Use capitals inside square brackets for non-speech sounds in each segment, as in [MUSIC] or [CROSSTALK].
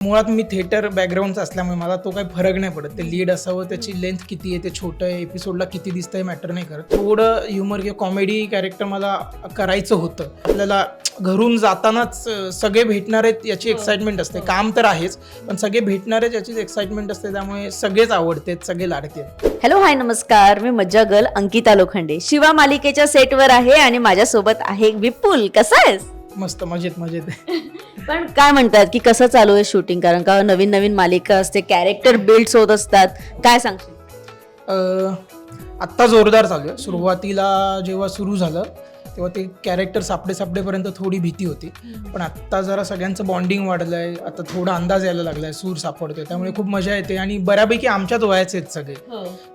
मुळात मी थिएटर बॅकग्राऊंडचा असल्यामुळे मला तो काही फरक नाही पडत. ते लीड असावं त्याची लेंथ किती आहे ते छोटं आहे एपिसोडला किती दिसतं हे मॅटर नाही करत. थोडं ह्युमर किंवा कॉमेडी कॅरेक्टर मला करायचं होतं. आपल्याला घरून जातानाच सगळे भेटणार आहेत याची एक्साइटमेंट असते. काम तर आहेच पण सगळे भेटणार आहेत याचीच एक्साइटमेंट असते त्यामुळे सगळेच आवडतेत सगळे लाडके. आहेत. हॅलो हाय नमस्कार. मी मज्जा गर्ल अंकिता लोखंडे. शिवा मालिकेच्या सेटवर आहे आणि माझ्यासोबत आहे विपुल. कसा आहेस? मस्त मजेत मजेत. [LAUGHS] पण काय म्हणतात की कसं चालू आहे शूटिंग कारण का नवीन नवीन मालिका असते कॅरेक्टर बिल्ड होत असतात. काय सांगशील? अं, आत्ता जोरदार चालू आहे. सुरुवातीला जेव्हा सुरू झालं तेव्हा ते कॅरेक्टर सापडे सापडेपर्यंत थोडी भीती होती. पण आत्ता जरा सगळ्यांचं बॉन्डिंग वाढलंय. आता थोडा अंदाज यायला लागलाय सूर सापडतोय. त्यामुळे खूप मजा येते आणि बऱ्यापैकी आमच्याच वयाचे आहेत सगळे.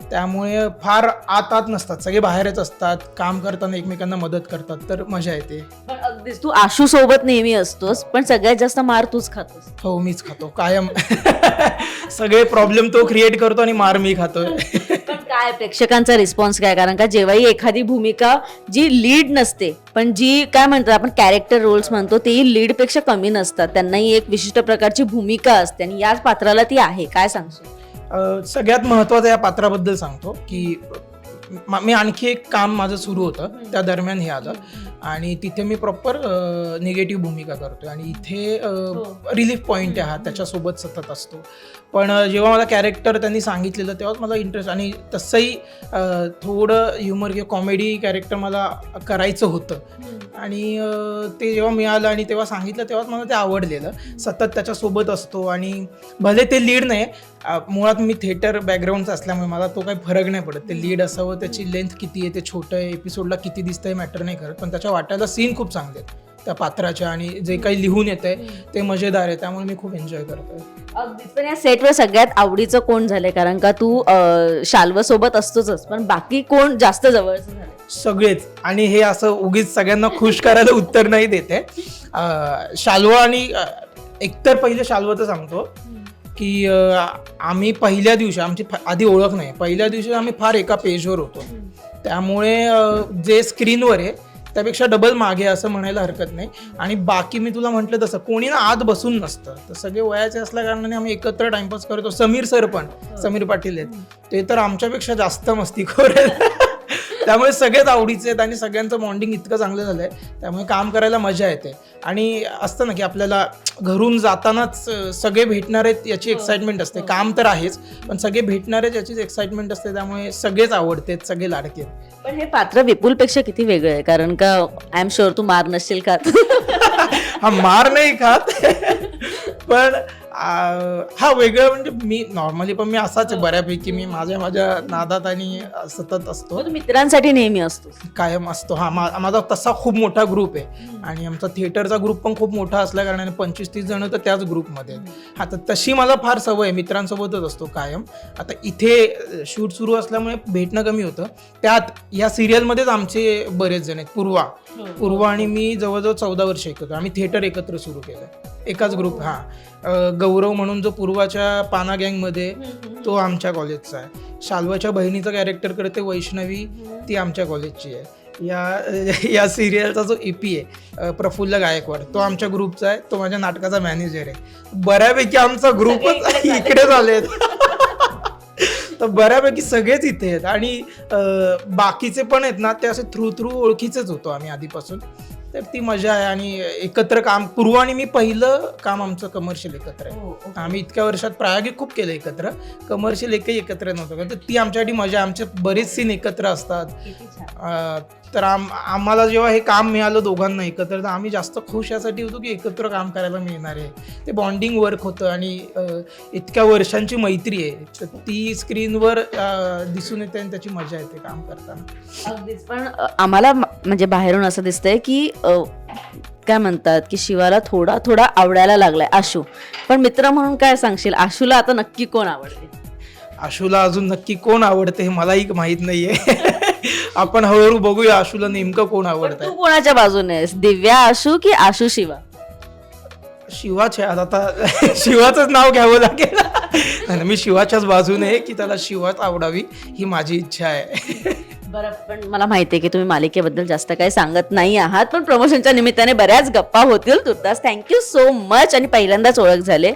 त्यामुळे फार आत आत नसतात. सगळे बाहेरच असतात काम करताना एकमेकांना मदत करतात तर मजा येते. अगदीच तू आशू सोबत नेहमी असतोस पण सगळ्यात जास्त मार तूच खातोस. हो मीच खातो. कायम. [LAUGHS] सगळे प्रॉब्लेम तो क्रिएट करतो आणि मार मी खातोय. [LAUGHS] काय प्रेक्षकांचा रिस्पॉन्स काय? कारण का जेव्हाही एखादी भूमिका जी लीड नसते पण जी काय म्हणतात आपण कॅरेक्टर रोल्स म्हणतो तेही लीडपेक्षा कमी नसतात. त्यांनाही एक विशिष्ट प्रकारची भूमिका असते आणि याच पात्राला ती आहे. काय सांगशील? अ, सगळ्यात महत्त्वाचं या पात्राबद्दल सांगतो की म- मी आणखी एक काम माझं सुरू होतं. त्या दरम्यान हे आलं. आणि तिथे मी प्रॉपर निगेटिव्ह भूमिका करतोय. आणि इथे रिलीफ पॉईंट आहे हा त्याच्यासोबत सतत असतो. पण जेव्हा मला कॅरेक्टर त्यांनी सांगितलेलं तेव्हाच मला इंटरेस्ट आणि तसंही थोडं ह्युमर किंवा कॉमेडी कॅरेक्टर मला करायचं होतं. आणि ते जेव्हा मिळालं आणि तेव्हा सांगितलं तेव्हाच मला ते आवडलेलं. सतत त्याच्यासोबत असतो आणि भले ते लीड नाही मुळात मी थिएटर बॅकग्राऊंडचा असल्यामुळे मला तो काही फरक नाही पडत. ते लीड असावं त्याची लेंथ किती आहे ते छोटं आहे एपिसोडला किती दिसतं हे मॅटर नाही करत. पण त्याच्या वाट्याला सीन खूप चांगले आहेत. त्या पात्राच्या आणि जे काही लिहून येत आहे ते मजेदार आहे. त्यामुळे मी खूप एन्जॉय करतोय. अगदीच. पण या सेटवर सगळ्यात आवडीचं कोण झालंय? कारण का तू शाल्व सोबत असतोच पण बाकी कोण जास्त जवळचं झालंय? सगळेच. आणि हे असं उगीच सगळ्यांना खुश करायला उत्तर नाही देते. शाल्व आणि एकतर पहिले शाल्वचं सांगतो की आम्ही पहिल्या दिवशी आमची आधी ओळख नाही. पहिल्या दिवशी आम्ही फार एका पेजवर होतो. त्यामुळे जे स्क्रीनवर आहे त्यापेक्षा डबल मागे असं म्हणायला हरकत नाही. आणि बाकी मी तुला म्हटलं तसं कोणी ना आत बसून नसतं. तर सगळे वयाचे असल्या कारणाने आम्ही एकत्र टाइमपास करतो. समीर सर पण समीर पाटील आहेत. ते तर आमच्यापेक्षा जास्त मस्तीखोर आहेत [LAUGHS] त्यामुळे सगळेच आवडीचे आहेत आणि त्यांचं बॉन्डिंग इतकं चांगलं झालं आहे त्यामुळे काम करायला मजा येते. आणि असतं ना की आपल्याला घरून जातानाच सगळे भेटणार आहेत याची एक्साइटमेंट असते. काम तर आहेच पण सगळे भेटणार आहेत याचीच एक्साइटमेंट असते. त्यामुळे सगळेच आवडतेत सगळे लाडके आहेत. पण हे पात्र विपुलपेक्षा किती वेगळं आहे? कारण का आय एम शुअर तू मार नसशील खात. [LAUGHS] हा मार नाही खात. पण हा वेगळं म्हणजे मी नॉर्मली पण मी असाच आहे बऱ्यापैकी. मी माझ्या माझ्या नादात आणि सतत असतो. तू मित्रांसाठी नेहमी असतोस कायम असतो. हा मा- माझा तसा खूप मोठा ग्रुप आहे. आणि आमचा थिएटरचा ग्रुप पण खूप मोठा असल्या कारणाने पंचवीस तीस जण तर त्याच ग्रुपमध्ये आहेत. हा तर तशी मला फार सवय आहे. मित्रांसोबतच असतो कायम. आता इथे शूट सुरू असल्यामुळे भेटणं कमी होतं. त्यात या सिरियलमध्येच आमचे बरेच जण आहेत. पूर्वा. पूर्वा आणि मी जवळजवळ चौदा वर्ष एकत्र आम्ही थिएटर एकत्र सुरू केलं. एकाच ग्रुप हा. गौरव म्हणून जो पूर्वाच्या पाना गँगमध्ये तो आमच्या कॉलेजचा आहे. शाल्वाच्या बहिणीचं कॅरेक्टर करते वैष्णवी ती आमच्या कॉलेजची आहे. या या सिरियलचा जो ए पी आहे प्रफुल्ल गायकवाड तो आमच्या ग्रुपचा आहे तो माझ्या नाटकाचा मॅनेजर आहे. बऱ्यापैकी आमचा ग्रुपच इकडे झालेत तर बऱ्यापैकी सगळेच इथे आहेत. आणि बाकीचे पण आहेत ना ते असे थ्रू थ्रू ओळखीचेच होतो आम्ही आधीपासून. तर ती मजा आहे आणि एकत्र काम पूर्व आणि मी पहिलं काम आमचं कमर्शियल एकत्र आहे. आम्ही इतक्या वर्षात प्रायोगिक खूप केलं एकत्र. कमर्शियल एकही एकत्र नव्हतं. तर ती आमच्यासाठी मजा. आमचे बरेच सीन एकत्र असतात. तर आम आम्हाला जेव्हा हे काम मिळालं दोघांना एकत्र तर आम्ही जास्त खुश यासाठी होतो की एकत्र काम करायला मिळणार आहे. ते बॉन्डिंग वर्क होतं आणि इतक्या वर्षांची मैत्री आहे. तर ती स्क्रीनवर दिसून येते आणि त्याची मजा येते काम करताना. अगदीच. पण आम्हाला म्हणजे बाहेरून असं दिसतंय की काय म्हणतात की शिवाला थोडा थोडा आवडायला लागलाय आशू. पण मित्र म्हणून काय सांगशील? आशूला आता नक्की कोण आवडते? आशूला अजून नक्की कोण आवडते हे मलाही माहीत नाहीये. [LAUGHS] आपण हळूहळू बघूया आशूला नेमकं कोण आवडत तू कोणाच्या बाजूने आहेस? दिव्या आशू की आशू शिवा? शिवाचे आज आता [LAUGHS] शिवाचंच नाव घ्यावं लागेल. नाही, नाही, मी शिवाच्याच बाजूने आहे की त्याला शिवाच आवडावी ही माझी इच्छा आहे. [LAUGHS] बरं पण मला माहिती आहे की तुम्ही मालिकेबद्दल जास्त काही सांगत नाही आहात पण प्रमोशनच्या निमित्ताने बऱ्याच गप्पा होतील तुर्तास. थँक्यू सो मच आणि पहिल्यांदाच ओळख झाले.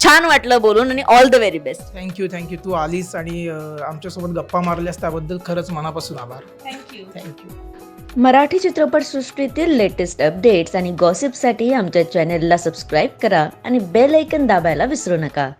छान वाटलं बोलून आणि all the very best thank you thank you तू आलीस आणि अं, आमच्यासोबत गप्पा मारल्यास त्याबद्दल खरंच मनापासून आभार. Thank you thank you Marathi चित्रपटसृष्टीतील लेटेस्ट अपडेट्स आणि गॉसिपसाठी आमच्या चॅनेलला सबस्क्राईब करा आणि बेल ऐकन दाबायला विसरू नका.